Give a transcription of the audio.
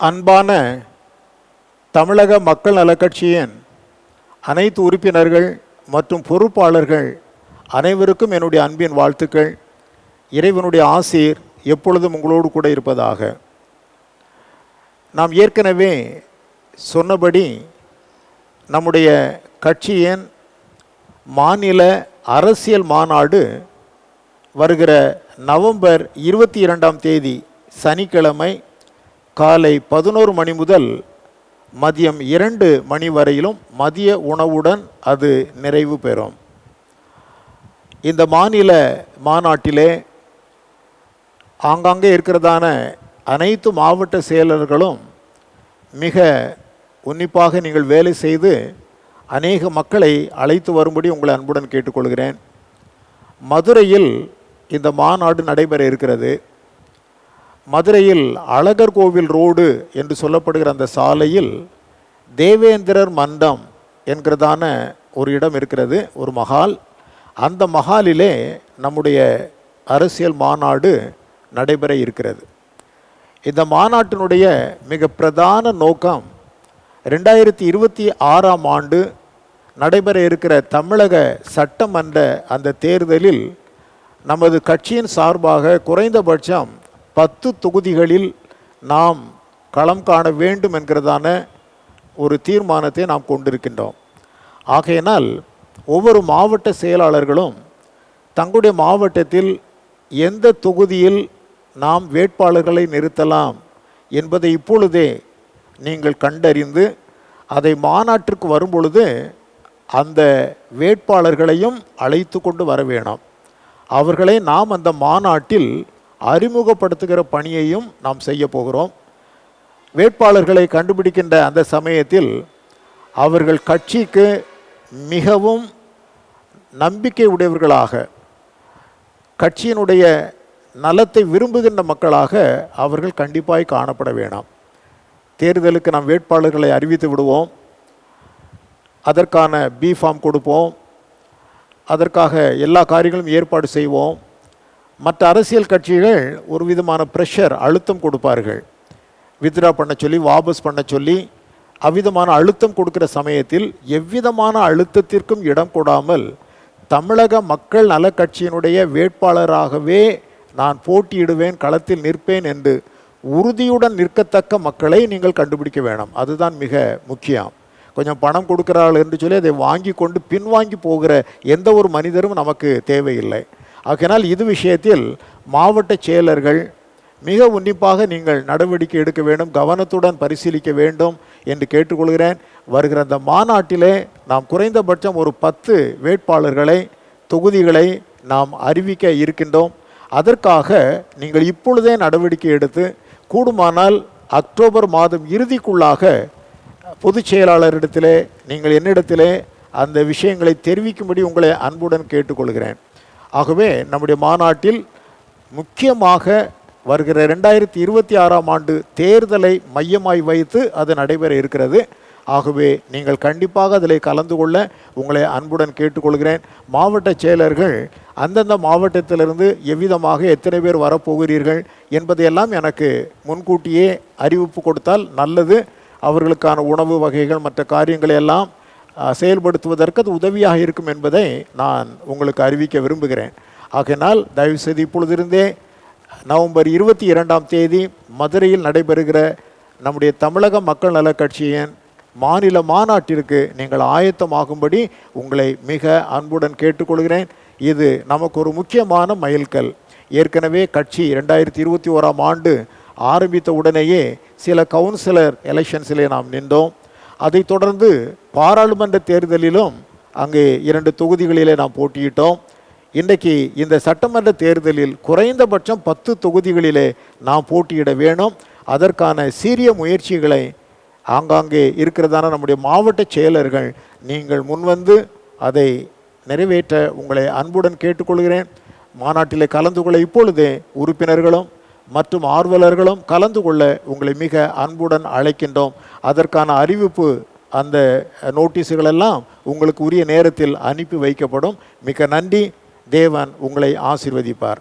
அன்பான தமிழக மக்கள் நலக்கட்சியின் அனைத்து உறுப்பினர்கள் மற்றும் பொறுப்பாளர்கள் அனைவருக்கும் என்னுடைய அன்பின் வாழ்த்துக்கள். இறைவனுடைய ஆசீர் எப்பொழுதும் உங்களோடு கூட இருப்பதாக. நாம் ஏற்கனவே சொன்னபடி நம்முடைய கட்சியின் மாநில அரசியல் மாநாடு வருகிற நவம்பர் இருபத்தி இரண்டாம் தேதி சனிக்கிழமை காலை பதினோரு மணி முதல் மதியம் இரண்டு மணி வரையிலும் மதிய உணவுடன் அது நிறைவு பெறும். இந்த மாநில மாநாட்டிலே ஆங்காங்கே இருக்கிறதான அனைத்து மாவட்ட செயலர்களும் மிக உன்னிப்பாக நீங்கள் வேலை செய்து அநேக மக்களை அழைத்து வரும்படி உங்களை அன்புடன் கேட்டுக்கொள்கிறேன். மதுரையில் இந்த மாநாடு நடைபெற இருக்கிறது. மதுரையில் அழகர் கோவில் ரோடு என்று சொல்லப்படுகிற அந்த சாலையில் தேவேந்திரர் மண்டம் என்கிறதான ஒரு இடம் இருக்கிறது ஒரு மகால் அந்த மஹாலிலே நம்முடைய அரசியல் மாநாடு நடைபெற இருக்கிறது. இந்த மாநாட்டினுடைய மிக பிரதான நோக்கம் ரெண்டாயிரத்தி இருபத்தி ஆறாம் ஆண்டு நடைபெற இருக்கிற தமிழக சட்டமன்ற அந்த தேர்தலில் நமது கட்சியின் சார்பாக குறைந்தபட்சம் பத்து தொகுதிகளில் நாம் களம் காண வேண்டும் என்கிறதான ஒரு தீர்மானத்தை நாம் கொண்டிருக்கின்றோம். ஆகையினால் ஒவ்வொரு மாவட்ட செயலாளர்களும் தங்களுடைய மாவட்டத்தில் எந்த தொகுதியில் நாம் வேட்பாளர்களை நிறுத்தலாம் என்பதை இப்பொழுதே நீங்கள் கண்டறிந்து அதை மாநாட்டிற்கு வரும்பொழுது அந்த வேட்பாளர்களையும் அழைத்து கொண்டு வர வேணும். அவர்களை நாம் அந்த மாநாட்டில் அறிமுகப்படுத்துகிற பணியையும் நாம் செய்ய போகிறோம். வேட்பாளர்களை கண்டுபிடிக்கின்ற அந்த சமயத்தில் அவர்கள் கட்சிக்கு மிகவும் நம்பிக்கை உடையவர்களாக கட்சியினுடைய நலத்தை விரும்புகின்ற மக்களாக அவர்கள் கண்டிப்பாய் காணப்பட வேணாம். தேர்தலுக்கு நாம் வேட்பாளர்களை அறிவித்து விடுவோம். அதற்கான பி ஃபார்ம் கொடுப்போம். அதற்காக எல்லா காரியங்களும் ஏற்பாடு செய்வோம். மற்ற அரசியல் கட்சிகள் ஒரு விதமான ப்ரெஷர் அழுத்தம் கொடுப்பார்கள். வித்ரா பண்ண சொல்லி வாபஸ் பண்ண சொல்லி அவ்விதமான அழுத்தம் கொடுக்கிற சமயத்தில் எவ்விதமான அழுத்தத்திற்கும் இடம் கொடாமல் தமிழக மக்கள் நல கட்சியினுடைய வேட்பாளராகவே நான் போட்டியிடுவேன் களத்தில் நிற்பேன் என்று உறுதியுடன் நிற்கத்தக்க மக்களை நீங்கள் கண்டுபிடிக்க வேணும். அதுதான் மிக முக்கியம். கொஞ்சம் பணம் கொடுக்கிறார்கள் என்று சொல்லி அதை வாங்கி கொண்டு பின்வாங்கி போகிற எந்த ஒரு மனிதரும் நமக்கு தேவையில்லை. ஆகையினால் இது விஷயத்தில் மாவட்ட செயலர்கள் மிக உன்னிப்பாக நீங்கள் நடவடிக்கை எடுக்க வேண்டும் கவனத்துடன் பரிசீலிக்க வேண்டும் என்று கேட்டுக்கொள்கிறேன். வருகிற அந்த மாநாட்டிலே நாம் குறைந்தபட்சம் ஒரு பத்து வேட்பாளர்களை தொகுதிகளை நாம் அறிவிக்க இருக்கின்றோம். அதற்காக நீங்கள் இப்பொழுதே நடவடிக்கை எடுத்து கூடுமானால் அக்டோபர் மாதம் இறுதிக்குள்ளாக பொதுச் செயலாளரிடத்திலே நீங்கள் என்னிடத்திலே அந்த விஷயங்களை தெரிவிக்கும்படி உங்களை அன்புடன் கேட்டுக்கொள்கிறேன். ஆகவே நம்முடைய மாநாட்டில் முக்கியமாக வருகிற ரெண்டாயிரத்தி இருபத்தி ஆறாம் ஆண்டு தேர்தலை மையமாய் வைத்து அது நடைபெற இருக்கிறது. ஆகவே நீங்கள் கண்டிப்பாக அதில் கலந்து கொள்ள உங்களை அன்புடன் கேட்டுக்கொள்கிறேன். மாவட்ட செயலர்கள் அந்தந்த மாவட்டத்திலிருந்து எவ்விதமாக எத்தனை பேர் வரப்போகிறீர்கள் என்பதையெல்லாம் எனக்கு முன்கூட்டியே அறிவிப்பு கொடுத்தால் நல்லது. அவர்களுக்கான உணவு வகைகள் மற்ற காரியங்களை எல்லாம் செயல்படுத்துவதற்கு அது உதவியாக இருக்கும் என்பதை நான் உங்களுக்கு அறிவிக்க விரும்புகிறேன். ஆகையினால் தயவுசெய்து இப்பொழுதிருந்தே நவம்பர் இருபத்தி இரண்டாம் தேதி மதுரையில் நடைபெறுகிற நம்முடைய தமிழக மக்கள் நலக் கட்சியின் மாநில மாநாட்டிற்கு நீங்கள் ஆயத்தமாகும்படி உங்களை மிக அன்புடன் கேட்டுக்கொள்கிறேன். இது நமக்கு ஒரு முக்கியமான மைல்கல். ஏற்கனவே கட்சி ரெண்டாயிரத்தி இருபத்தி ஓராம் ஆண்டு ஆரம்பித்த உடனேயே சில கவுன்சிலர் எலெக்ஷன்ஸிலே நாம் நின்றோம். அதைத் தொடர்ந்து பாராளுமன்ற தேர்தலிலும் அங்கே இரண்டு தொகுதிகளிலே நாம் போட்டியிட்டோம். இன்றைக்கு இந்த சட்டமன்ற தேர்தலில் குறைந்தபட்சம் பத்து தொகுதிகளிலே நாம் போட்டியிட வேணும் அதற்கான சீரிய முயற்சிகளை ஆங்காங்கே இருக்கிறதான நம்முடைய மாவட்ட செயலர்கள் நீங்கள் முன்வந்து அதை நிறைவேற்ற உங்களை அன்புடன் கேட்டுக்கொள்கிறேன். மாநாட்டிலே கலந்து கொள்ள இப்பொழுதே உறுப்பினர்களும் மற்றும் ஆர்வலர்களும் கலந்து கொள்ள உங்களை மிக அன்புடன் அழைக்கின்றோம். அதற்கான அறிவிப்பு அந்த நோட்டீஸுகளெல்லாம் உங்களுக்கு உரிய நேரத்தில் அனுப்பி வைக்கப்படும். மிக நன்றி. தேவன் உங்களை ஆசிர்வதிப்பார்.